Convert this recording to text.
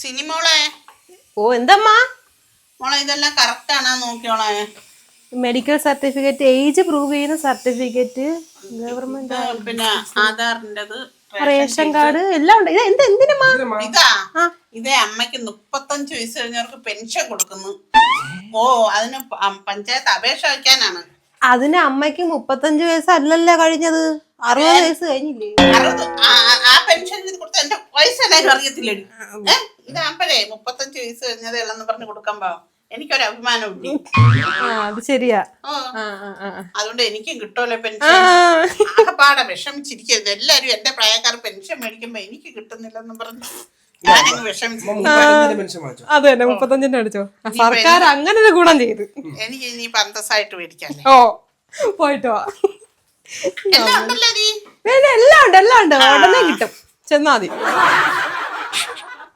സിനിമോളെ ഓ എന്തമ്മാ? മോളെ ഇതെല്ലാം കറക്റ്റ് ആണോ നോക്കിയോളെ മെഡിക്കൽ സർട്ടിഫിക്കറ്റ് ഏജ് പ്രൂവ് ചെയ്യുന്ന സർട്ടിഫിക്കറ്റ് ഗവൺമെന്റ് പിന്നെ ആധാറിന്റെത് റേഷൻ കാർഡ് എല്ലാം ഉണ്ട്. ഇത് എന്ത് എന്തിനമ്മാ? ഇതാ. ഇതേ അമ്മയ്ക്ക് മുപ്പത്തഞ്ച് വയസ്സ് കഴിഞ്ഞവർക്ക് പെൻഷൻ കൊടുക്കുന്നു. ഓ അതിന് പഞ്ചായത്ത് അപേക്ഷ വയ്ക്കാനാണ്. അതിന് അമ്മയ്ക്ക് മുപ്പത്തഞ്ച് വയസ്സല്ലല്ലോ കഴിഞ്ഞത്? അറുപത് വയസ്സ് കഴിഞ്ഞില്ലേ? അറുപത് ആ- പെൻഷൻ കൊടുത്ത എന്റെ വയസ്സെല്ലാരും അറിയത്തില്ലേ ഏ? ഇതാകുമ്പോഴേ മുപ്പത്തഞ്ച് വയസ്സ് കഴിഞ്ഞതേ ഉള്ളെന്ന് പറഞ്ഞ് കൊടുക്കുമ്പോ എനിക്കൊരു അഭിമാനം ഉണ്ട്. ആ അത് ശരിയാ. ആ ആ ആ ആ. അതുകൊണ്ട് എനിക്കും കിട്ടുമല്ലോ ആ, പെൻഷൻ? ആകെപ്പാടെ വിഷമിച്ചിരിക്കരുത് എല്ലാരും എന്റെ പ്രായക്കാർ പെൻഷൻ മേടിക്കുമ്പോ എനിക്ക് കിട്ടുന്നില്ലെന്ന് പറഞ്ഞു അതെ വിഷമിച്ചു. മുപ്പത്തഞ്ചിന്റെ പെൻഷൻ വാങ്ങിച്ചോ? അത് തന്നെ മുപ്പത്തഞ്ചിന്റെ അടിച്ചോ സർക്കാർ അങ്ങനെ ഒരു ഗുണം ചെയ്ത്. എനിക്ക് ഇനി പന്തസായിട്ട് മേടിക്കാല്ലേ? ഓ പോയിട്ട് വാ. എല്ലാം ഉണ്ട് എല്ലാം ഉണ്ട്. ഉടനെ കിട്ടും. ചെന്നാ മതി.